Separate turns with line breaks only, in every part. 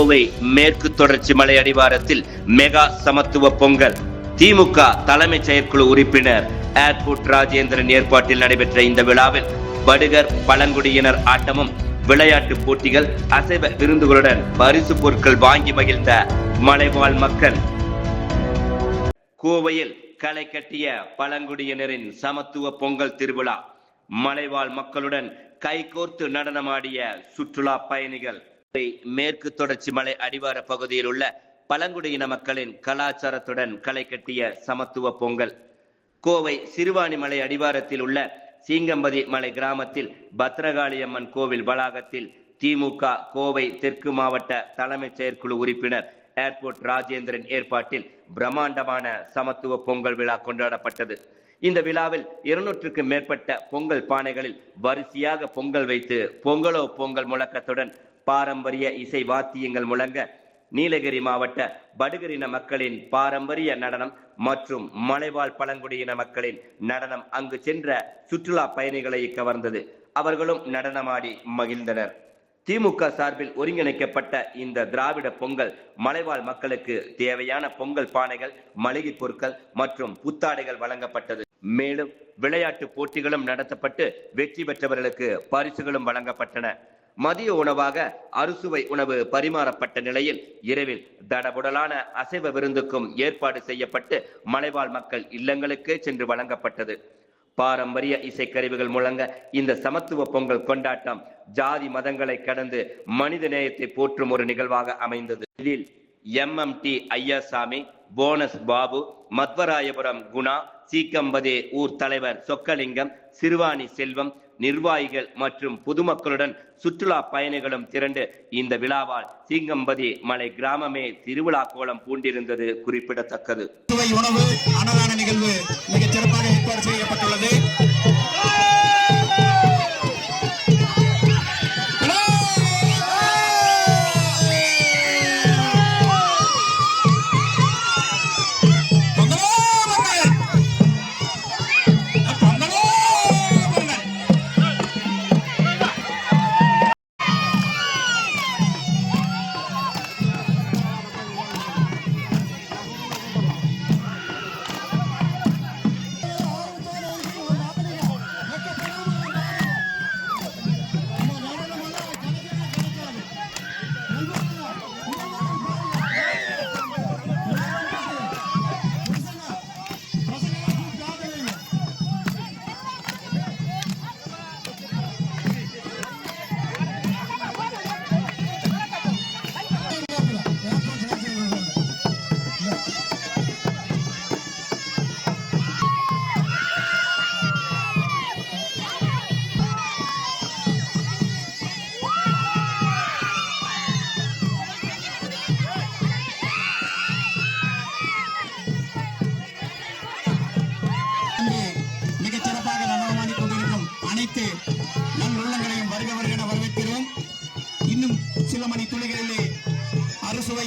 கோவை மேற்கு தொடர்ச்சி மலை அடிவாரத்தில் மெகா சமத்துவ பொங்கல். திமுக தலைமைச் செயற்குழு உறுப்பினர் ஏர்போர்ட் ராஜேந்திரன் ஏற்பாட்டில் நடைபெற்ற இந்த விழாவில் படுகர் பழங்குடியினர் ஆட்டமும் விளையாட்டு போட்டிகள் அசைவ விருந்துகளுடன் பரிசு பொருட்கள் வாங்கி மகிழ்ந்த மலைவாழ் மக்கள். கோவையில் களை கட்டிய பழங்குடியினரின் சமத்துவ பொங்கல் திருவிழா. மலைவாழ் மக்களுடன் கைகோர்த்து நடனமாடிய சுற்றுலா பயணிகள் மேற்கு தொடர்ச்சி மலை அடிவார பகுதியில் உள்ள பழங்குடியின மக்களின் கலாச்சாரத்துடன் களை கட்டிய சமத்துவ பொங்கல். கோவை சிறுவாணிமலை அடிவாரத்தில் உள்ள சீங்கம்பதி மலை கிராமத்தில் பத்ரகாளியம்மன் கோவில் வளாகத்தில் திமுக கோவை தெற்கு மாவட்ட தலைமைச் செயற்குழு உறுப்பினர் ஏர்போர்ட் ராஜேந்திரன் ஏற்பாட்டில் பிரம்மாண்டமான சமத்துவ பொங்கல் விழா கொண்டாடப்பட்டது. இந்த விழாவில் இருநூற்றுக்கும் மேற்பட்ட பொங்கல் பானைகளில் வரிசையாக பொங்கல் வைத்து பொங்கலோ பொங்கல் முழக்கத்துடன் பாரம்பரிய இசை வாத்தியங்கள் முழங்க நீலகிரி மாவட்ட படுகரின மக்களின் பாரம்பரிய நடனம் மற்றும் மலைவாழ் பழங்குடியின மக்களின் நடனம் அங்கு சென்ற சுற்றுலா பயணிகளை கவர்ந்தது. அவர்களும் நடனமாடி மகிழ்ந்தனர். திமுக சார்பில் ஒருங்கிணைக்கப்பட்ட இந்த திராவிட பொங்கல் மலைவாழ் மக்களுக்கு தேவையான பொங்கல் பானைகள் மளிகை பொருட்கள் மற்றும் புத்தாடைகள் வழங்கப்பட்டது. மேலும் விளையாட்டு போட்டிகளும் நடத்தப்பட்டு வெற்றி பெற்றவர்களுக்கு பரிசுகளும் வழங்கப்பட்டன. மதிய உணவாக அறுசுவை உணவு பரிமாறப்பட்ட நிலையில் இரவில் தடபுடலான அசைவ விருந்துக்கும் ஏற்பாடு செய்யப்பட்டு மலைவாழ் மக்கள் இல்லங்களுக்கே சென்று வழங்கப்பட்டது. பாரம்பரிய இசைக்கருவிகள் முழங்க இந்த சமத்துவ பொங்கல் கொண்டாட்டம் ஜாதி மதங்களை கடந்து மனித நேயத்தை போற்றும் ஒரு நிகழ்வாக அமைந்தது. இதில் எம்எம்டி ஐயாசாமி போனஸ் பாபு மத்வராயபுரம் குணா சீக்கம்பதே ஊர் தலைவர் சொக்கலிங்கம் சிறுவாணி செல்வம் நிர்வாகிகள் மற்றும் பொதுமக்களுடன் சுற்றுலா பயணிகளும் திரண்டு இந்த விழாவால் சீங்கம்பதி மலை கிராமமே திருவிழா கோலம் பூண்டிருந்தது குறிப்பிடத்தக்கது.
உணவு அன்னதான நிகழ்வு மிகச் சிறப்பாக ஏற்பாடு செய்யப்பட்டுள்ளது.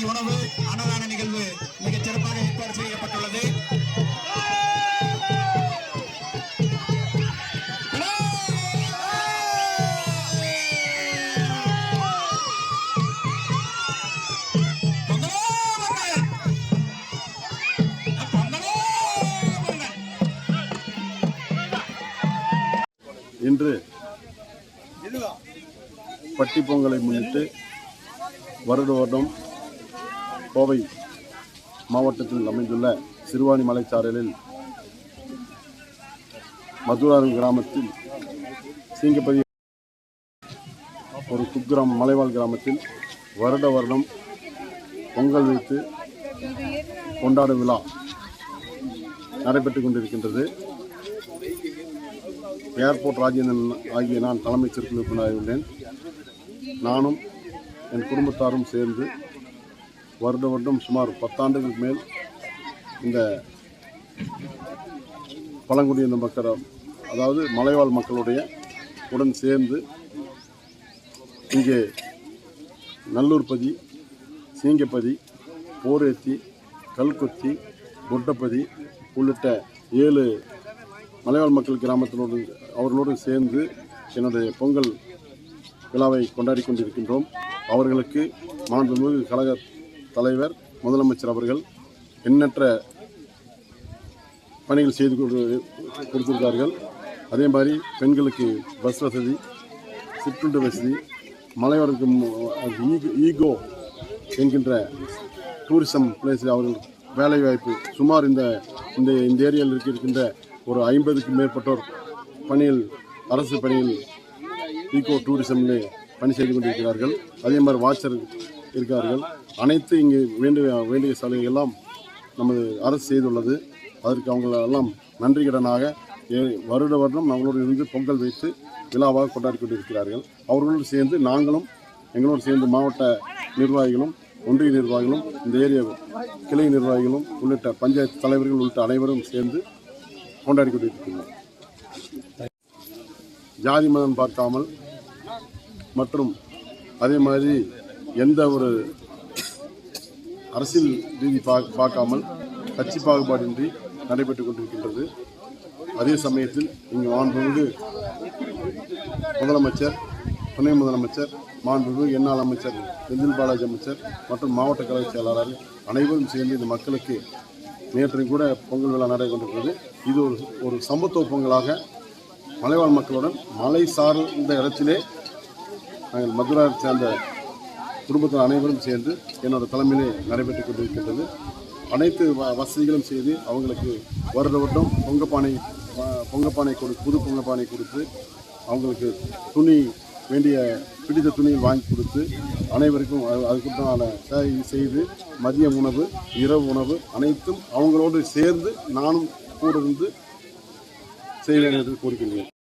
உணவு அன்னதான நிகழ்வு மிகச் சிறப்பாக ஏற்பாடு செய்யப்பட்டுள்ளது.
இன்று பட்டி பொங்கலை முன்னிட்டு வருட வருடம் கோவை மாவட்டத்தில் அமைந்துள்ள சிறுவாணி மலைச்சாரலில் மதுராரம் கிராமத்தில் சீங்கப்பதி ஒரு குக்கிராமம் மலைவாழ் கிராமத்தில் வருட வருடம் பொங்கல் வைத்து கொண்டாடும் விழா நடைபெற்றுக் கொண்டிருக்கின்றது. ஏர்போர்ட் ராஜேந்திரன் ஆகிய நான் தலைமைச் சிறப்பு உறுப்பினராக உள்ளேன். நானும் என் குடும்பத்தாரும் சேர்ந்து வருட வருடம் சுமார் பத்தாண்டுகளுக்கு மேல் இந்த பழங்குடியின மக்கள் அதாவது மலைவாழ் மக்களுடைய உடன் சேர்ந்து இங்கே நல்லூர்பதி சீங்கப்பதி போரேத்தி கல்கொத்தி பொட்டப்பதி உள்ளிட்ட ஏழு மலைவாழ் மக்கள் கிராமத்தினோடு அவர்களோடு சேர்ந்து என்னுடைய பொங்கல் விழாவை கொண்டாடி கொண்டிருக்கின்றோம். அவர்களுக்கு மாண்புமிகு கழக தலைவர் முதலமைச்சர் அவர்கள் எண்ணற்ற பணிகள் செய்து கொடுத்திருக்கார்கள் அதே மாதிரி பெண்களுக்கு பஸ் வசதி சிற்றுண்டு வசதி மலையோருக்கு ஈகோ ஈகோ என்கின்ற டூரிசம் பிளேஸில் அவர்கள் வேலைவாய்ப்பு சுமார் இந்த இந்த இந்த ஏரியாவில் இருக்கின்ற ஒரு ஐம்பதுக்கும் மேற்பட்டோர் பணியில் அரசு பணியில் ஈகோ டூரிசம்லே பணி செய்து கொண்டிருக்கிறார்கள். அதே மாதிரி வாட்சர் இருக்கார்கள். அனைத்து இங்கு வேண்டிய வேண்டிய சலுகை எல்லாம் நமது அரசு செய்துள்ளது. அதற்கு அவங்களெல்லாம் நன்றிகடனாக நன்றி கடனாக ஏ- வருட வருடம் நம்மளோடு இருந்து பொங்கல் வைத்து விழாவாக கொண்டாடி கொண்டிருக்கிறார்கள். அவர்களோடு சேர்ந்து நாங்களும் எங்களோடு சேர்ந்து மாவட்ட நிர்வாகிகளும் ஒன்றிய நிர்வாகிகளும் இந்த ஏரியா கிளை நிர்வாகிகளும் உள்ளிட்ட பஞ்சாயத்து தலைவர்கள் உள்ளிட்ட அனைவரும் சேர்ந்து கொண்டாடி கொண்டிருக்கிறோம் ஜாதி மதம் பார்க்காமல் மற்றும் அதே மாதிரி எந்த ஒரு அரசியல் ரீதி பார்க்காமல் கட்சி பாகுபாடின்றி நடைபெற்றுக் கொண்டிருக்கின்றது. அதே சமயத்தில் இங்கு மாண்புமிகு முதலமைச்சர் துணை முதலமைச்சர் மாண்புமிகு என்னால் அமைச்சர் செந்தில் பாலாஜி அமைச்சர் மற்றும் மாவட்ட கழக செயலாளர் அனைவரும் சேர்ந்து இந்த மக்களுக்கு நேற்றையும் கூட பொங்கல் விழா நடைபெற்றிருக்கிறது. இது ஒரு ஒரு சமத்துவ பொங்கலாக மலைவாழ் மக்களுடன் மலை சார்ந்த இடத்திலே நாங்கள் மதுராவை சேர்ந்த குடும்பத்தில் அனைவரும் சேர்ந்து என்னோட தலைமையிலே நடைபெற்றுக் கொண்டிருக்கின்றது. அனைத்து வ- வசதிகளும் செய்து அவங்களுக்கு வருட வருடம் பொங்கப்பானை பொங்கப்பானை கொடு புது பொங்கப்பானை கொடுத்து அவங்களுக்கு துணி வேண்டிய பிடித்த துணியில் வாங்கி கொடுத்து அனைவருக்கும் அது- அதுக்குண்டான சேவை செய்து மதிய உணவு இரவு உணவு அனைத்தும் அவங்களோடு சேர்ந்து நானும் கூட இருந்து செய்வேன் என்று கூறுகின்றேன்.